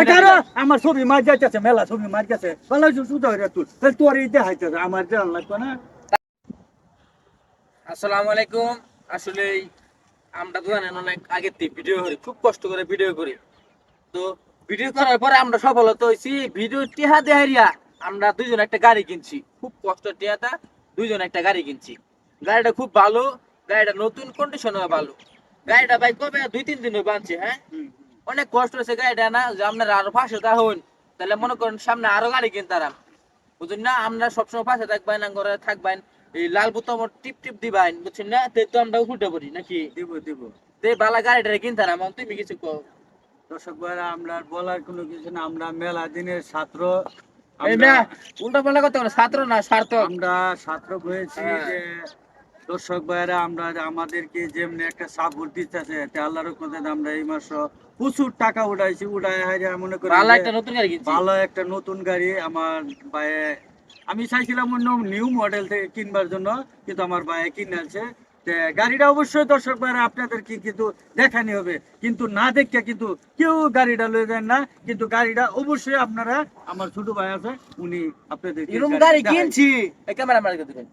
আকারো আমার ছবি মার যাইতেছে মেলা ছবি মার গেছে। ভালো হইরা তুই তাহলে তোর এই দেখাইতেছে আমার জান লাগবে না। আসসালামু আলাইকুম। আসলে আমরা তো জানেন অনেক আগের থেকে ভিডিও করি খুব কষ্ট করে ভিডিও করি। তো ভিডিও করার পরে আমরা সফলতা হয়েছি। ভিডিও টিহা দেহারিয়া আমরা দুইজন একটা গাড়ি কিনছি। খুব কষ্ট টিহাটা দুইজন একটা গাড়ি কিনছি। গাড়িটা খুব ভালো গাড়িটা নতুন কন্ডিশনে ভালো। গাড়িটা ভাই কবে? দুই তিন দিন বানছে হ্যাঁ? অনেক কষ্ট হয়েছে গাড়িটা না যে আপনারা আরও পাশে হন। তাহলে মনে করেন সামনে আরও গাড়ি কিনতারাম বুঝুন না? আমরা সবসময় পাশে থাকবেন না করে থাকবেন এই লাল বোতাম টিপ টিপ দিবেন বুঝছেন না? তে তো আমরা উঠে পড়ি নাকি? দিব দিব। তে বালা গাড়িটা কিনতারাম তুমি কিছু কও। দর্শক ভাইরা আমরা বলার কোনো কিছু না আমরা মেলা দিনের ছাত্র। উল্টা পাল্টা করতে ছাত্র না সার্থক? আমরা ছাত্র হয়েছি হ্যাঁ। যে দর্শক ভাইরা আমরা আমাদেরকে যেমনি একটা সাপোর্ট দিতেছে আল্লাহর রহমতে আমরা এই মাস প্রচুর টাকা উঠাইছি উঠাই হাইরে মনে করি যে একটা নতুন গাড়ি ভালো একটা নতুন গাড়ি আমার ভাইয়ে আমি চাইছিলাম অন্য নিউ মডেল থেকে কিনবার জন্য কিন্তু আমার ভাইয়ে কিনে আছে গাড়িটা অবশ্যই দর্শক ভাইরা আপনাদেরকে কিন্তু দেখানি হবে। কিন্তু না দেখে কিন্তু কেউ গাড়িটা লয়ে যান না। কিন্তু গাড়িটা অবশ্যই আপনারা আমার ছোট ভাই আছে উনি আপনাদের গাড়ি কিনছি। ক্যামেরা মার্কে দেখেন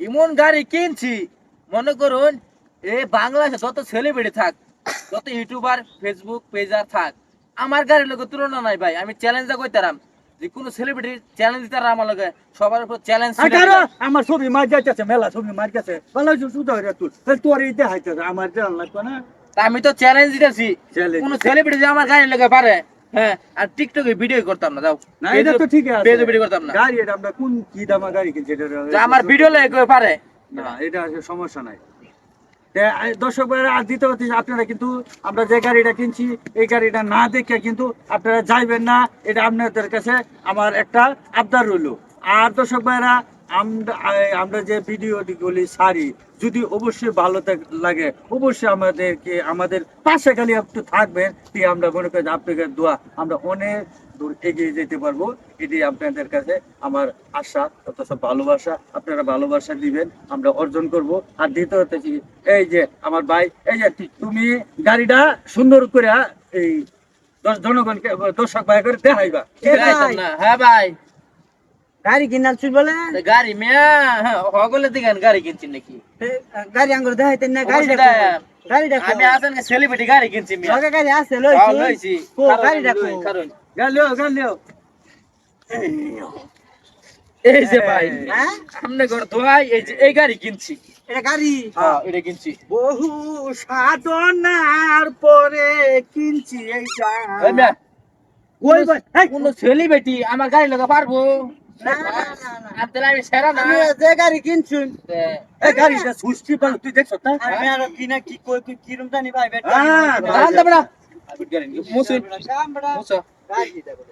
এমন গাড়ি কিনছি মনে করুন এ বাংলাদেশে যত সেলিব্রিটি থাক যত ইউটিউবার ফেসবুক পেজার থাক আমার গাড়ির লোকের তুলনা নাই ভাই আমি চ্যালেঞ্জটা কইতারাম যে কোনো সেলিব্রিটি চ্যালেঞ্জ দিতারা আমার লগে সবার উপর চ্যালেঞ্জ আমার ছবি মার যাইতেছে মেলা ছবি মার গেছে। ভালো সুতো হইরা তুই তাহলে তোর এই দেখাইতেছে আমার জান লাগবে না। আমি তো চ্যালেঞ্জ দিতেছি কোন সেলিব্রিটি যে আমার গাড়ির লগে পারে হ্যাঁ আর টিকটকে ভিডিও করতাম না যাও। না এটা তো ঠিক আছে। পেজে ভিডিও করতাম না। গাড়ি এটা আমরা কোন কি দামা গাড়ি কিনছি এটা আমার ভিডিও লগে পারে। না এটা সমস্যা নাই। দর্শক ভাইরা আর দিতে হচ্ছে আপনারা কিন্তু আমরা যে গাড়িটা কিনছি এই গাড়িটা না দেখে কিন্তু আপনারা যাইবেন না। এটা আপনাদের কাছে আমার একটা আবদার রইল। আর দর্শক ভাইরা আমরা আমরা যে ভিডিওগুলি সারি যদি অবশ্যই ভালো লাগে অবশ্যই আমাদেরকে আমাদের পাশে খালি একটু থাকবেন দিয়ে আমরা মনে করি যে আপনাদের দোয়া আমরা অনেক দূর এগিয়ে যেতে পারব। এটি আপনাদের কাছে আমার আশা অথচ ভালোবাসা আপনারা ভালোবাসা দিবেন আমরা অর্জন করব। আর দ্বিতীয় কি, এই যে আমার ভাই এই যে তুমি গাড়িটা সুন্দর করে এই দশ জনগণকে দর্শক ভাই করে দেখাইবা হ্যাঁ ভাই। গাড়ি কিনার চুল বলে? গাড়ি মেয়া হ্যাঁ হগলে দিগান গাড়ি কিনছি নাকি? গাড়ি আঙ্গুর দেখাইতেন না গাড়ি দেখো। গাড়ি দেখো। আমি আসেন সেলিব্রিটি গাড়ি কিনছি মিয়া। লগে গাড়ি আও, লইছি। লইছি। কো গাড়ি দেখো। কারণ। গালিও গালিও এই যে ভাই হ্যাঁ? সামনে ঘর ধোয়াই এই যে এই গাড়ি কিনছি। এটা গাড়ি? হ্যাঁ এটা কিনছি। বহু সাধনার পরে কিনছি এই মিয়া ওই ভাই? কোন সেলিব্রিটি আমার গাড়ি লাগা পারব? যে গাড়ি কিনছুন এই গাড়িটা সুষ্টি পাল তুই দেখছ না আমি আর কিনা কি কই তুই কিরম জানি ভাই বেটা? হ্যাঁ, বড়া মুসুন মুসো গাড়ি দেখো